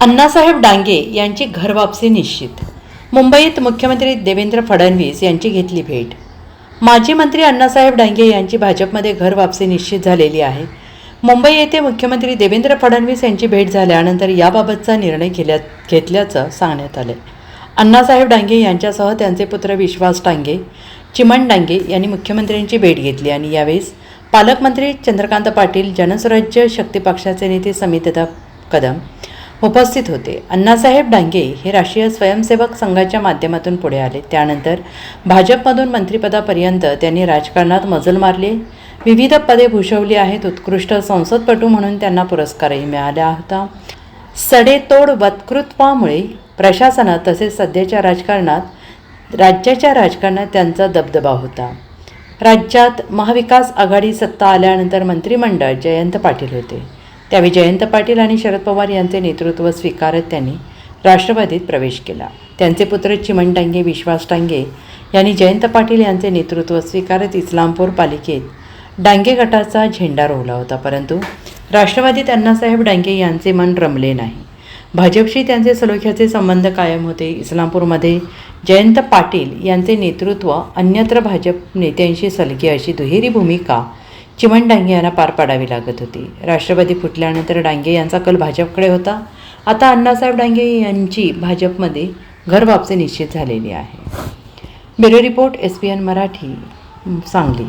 अण्णासाहेब डांगे यांची घरवापसी निश्चित. मुंबईत मुख्यमंत्री देवेंद्र फडणवीस यांची घेतली भेट. माजी मंत्री अण्णासाहेब डांगे यांची भाजपमध्ये घरवापसी निश्चित झालेली आहे. मुंबई येथे मुख्यमंत्री देवेंद्र फडणवीस यांची भेट झाल्यानंतर याबाबतचा निर्णय घेल्या घेतल्याचं सांगण्यात आलं अण्णासाहेब डांगे यांच्यासह त्यांचे पुत्र विश्वास डांगे चिमण डांगे यांनी मुख्यमंत्र्यांची भेट घेतली आणि यावेळेस पालकमंत्री चंद्रकांत पाटील जनस्वराज्य शक्ती पक्षाचे नेते समितदा कदम उपस्थित होते. अण्णासाहेब डांगे हे राष्ट्रीय स्वयंसेवक संघाच्या माध्यमातून पुढे आले. त्यानंतर भाजपमधून मंत्रिपदापर्यंत त्यांनी राजकारणात मजल मारली. विविध पदे भूषवली आहेत. उत्कृष्ट संसदपटू म्हणून त्यांना पुरस्कारही मिळाला होता. सडेतोड वत्कृत्वामुळे प्रशासनात तसेच सध्याच्या राजकारणात राज्याच्या राजकारणात त्यांचा दबदबा होता. राज्यात महाविकास आघाडी सत्ता आल्यानंतर मंत्रिमंडळ जयंत पाटील होते. त्यावेळी जयंत पाटील आणि शरद पवार यांचे नेतृत्व स्वीकारत त्यांनी राष्ट्रवादीत प्रवेश केला. त्यांचे पुत्र चिमण टांगे विश्वास टांगे यांनी जयंत पाटील यांचे नेतृत्व स्वीकारत इस्लामपूर पालिकेत डांगे गटाचा झेंडा रोवला होता. परंतु राष्ट्रवादीत अण्णासाहेब डांगे यांचे मन रमले नाही. भाजपशी त्यांचे सलोख्याचे संबंध कायम होते. इस्लामपूरमध्ये जयंत पाटील यांचे नेतृत्व अन्यत्र भाजप नेत्यांशी सलगी अशी दुहेरी भूमिका चिमण डांगे यांना पार पाडावी लागत होती. राष्ट्रवादी फुटल्यानंतर डांगे यांचा कल भाजपकडे होता. आता अण्णासाहेब डांगे यांची भाजपमध्ये घरवापसी निश्चित झालेली आहे. Bureau report S P N Marathi Sangli.